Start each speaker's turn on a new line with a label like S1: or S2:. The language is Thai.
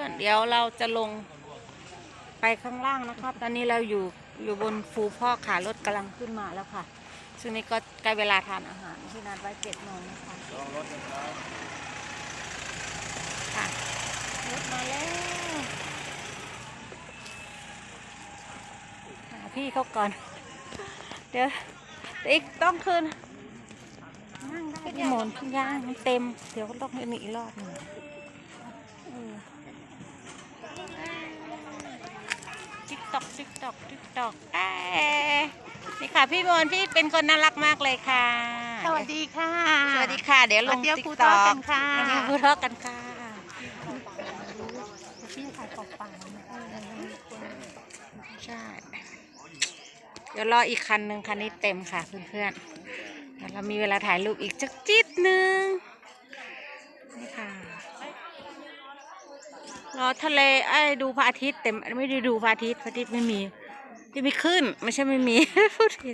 S1: อนๆ เดี๋ยวเราจะลงไปข้างล่างนะครับ ตอนนี้เราอยู่อยู่บนฟูพ่อขารถกำลังขึ้นมาแล้วค่ะ ซึ่งนี่ก็ใกล้เวลาทานอาหารที่นัดไว้เจ็ดโมงนะคะค่ะรถมาแล้วหาพี่เขาก่อน เดี๋ยวอีกต้องคืนนั่งได้หมอนย่างมันเต็ม เดี๋ยวต้องให้หนีอีกรอบหนึ่ง ติ๊กตอกติ๊กตอกติ๊กตอกเอ้ยนี่ค่ะพี่มนพี่เป็นคนน่ารักมากเลยค่ะ
S2: สวัสดีค่ะ
S1: สวัสดีค่ะ เดี๋ยวลง
S2: มาเที่ยว
S1: ติ๊ก
S2: ภู
S1: ต
S2: ท
S1: อ
S2: อก
S1: ก
S2: กันค่ะ
S1: มาเที่ยวภูทอกกันค่ะ
S2: พี่ขายปอกป่านะคะ
S1: ใช่ เดี๋ยวรออีกคันหนึ่งคันนี้เต็มค่ะเพื่อนๆเดี๋ยวเรามีเวลาถ่ายรูปอีกจักจิตหนึ่ง รอทะเลไอ้ดูพระอาทิตย์เต็มไม่ได้ดูพระอาทิตย์พระอาทิตย์ไม่มีที่ไม่ขึ้นไม่ใช่ไม่มีพูดผิด